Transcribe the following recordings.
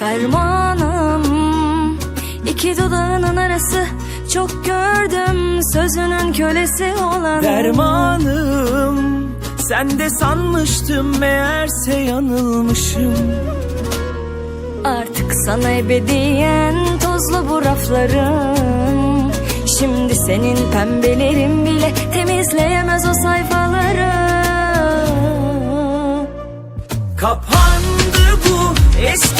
Fermanım iki dudağının arası Çok gördüm sözünün kölesi olan Dermanım sen de sanmıştım meğerse yanılmışım. Artık sana ebediyen tozlu bu raflarım Şimdi senin pembelerin bile temizleyemez o sayfaları. Kapandı bu eski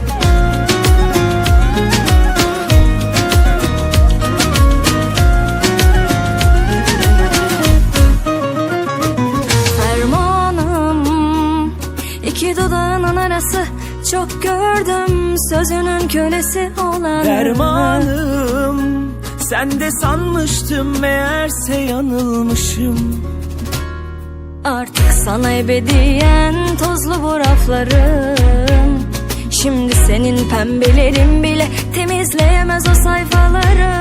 iki dudağının arası Çok gördüm. Sözünün kölesi olan Dermanım sen de sanmıştım meğerse yanılmışım. Artık sana ebediyen tozlu bu raflarım Şimdi senin pembelerin bile temizleyemez o sayfaları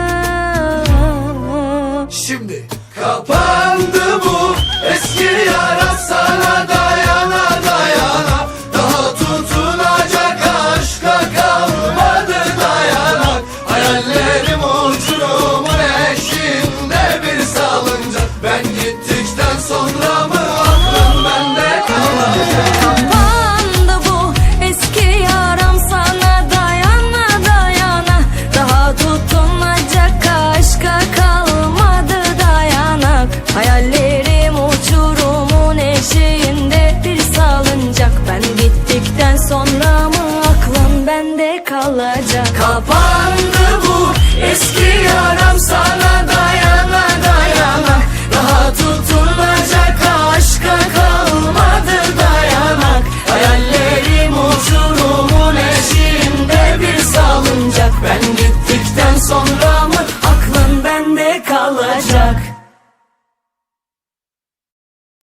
Şimdi kapandı bu eski yara sonra mı aklın bende kalacak? Kapandı bu eski yaram sana dayana dayana. Daha tutunacak aşka kalmadı dayanak. Hayallerim uçurumun eşiğinde bir salıncak. Ben gittikten sonra mı aklın bende kalacak?